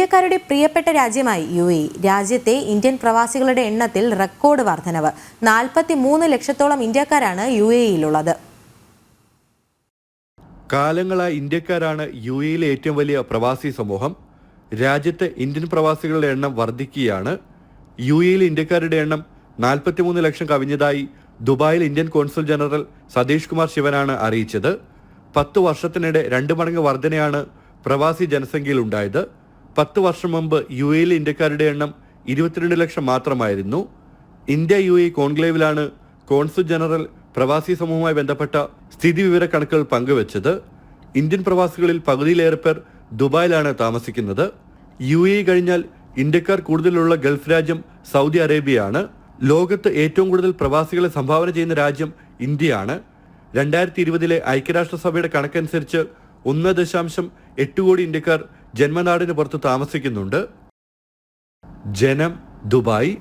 ഇന്ത്യക്കാരുടെ പ്രിയപ്പെട്ട രാജ്യമായി യു എ രാജ്യത്തെ ഇന്ത്യൻ പ്രവാസികളുടെ എണ്ണത്തിൽ റെക്കോർഡ് വർധനവ്. നാൽപ്പത്തി മൂന്ന് ലക്ഷത്തോളം ഇന്ത്യക്കാരാണ് യു എയിലുള്ളത് കാലങ്ങളായി ഇന്ത്യക്കാരാണ് യു എയിലെ ഏറ്റവും വലിയ പ്രവാസി സമൂഹം. രാജ്യത്തെ ഇന്ത്യൻ പ്രവാസികളുടെ എണ്ണം വർദ്ധിക്കുകയാണ് യു എയിലെ ഇന്ത്യക്കാരുടെ എണ്ണം 43 ലക്ഷം കവിഞ്ഞതായി ദുബായിൽ Indian consul general Satish Kumar ശിവനാണ് അറിയിച്ചത്. പത്ത് വർഷത്തിനിടെ രണ്ട് മടങ്ങ് വർധനയാണ് പ്രവാസി ജനസംഖ്യയിൽ ഉണ്ടായത് പത്ത് വർഷം മുമ്പ് യു എയിലെ ഇന്ത്യക്കാരുടെ എണ്ണം ഇരുപത്തിരണ്ട് ലക്ഷം മാത്രമായിരുന്നു. ഇന്ത്യ യു എ കോൺക്ലേവിലാണ് കോൺസുൽ ജനറൽ പ്രവാസി സമൂഹവുമായി ബന്ധപ്പെട്ട സ്ഥിതി വിവര കണക്കുകൾ പങ്കുവച്ചത്. ഇന്ത്യൻ പ്രവാസികളിൽ പകുതിയിലേറെ പേർ ദുബായിലാണ് താമസിക്കുന്നത്. യു എ കഴിഞ്ഞാൽ ഇന്ത്യക്കാർ കൂടുതലുള്ള ഗൾഫ് രാജ്യം സൗദി അറേബ്യയാണ്. ലോകത്ത് ഏറ്റവും കൂടുതൽ പ്രവാസികളെ സംഭാവന ചെയ്യുന്ന രാജ്യം ഇന്ത്യയാണ്. രണ്ടായിരത്തി ഇരുപതിലെ ഐക്യരാഷ്ട്രസഭയുടെ കണക്കനുസരിച്ച് ഒന്ന് ദശാംശം എട്ട് കോടി ഇന്ത്യക്കാർ ജന്മനാടിന് പുറത്ത് താമസിക്കുന്നുണ്ട്. ജനം ദുബായ്.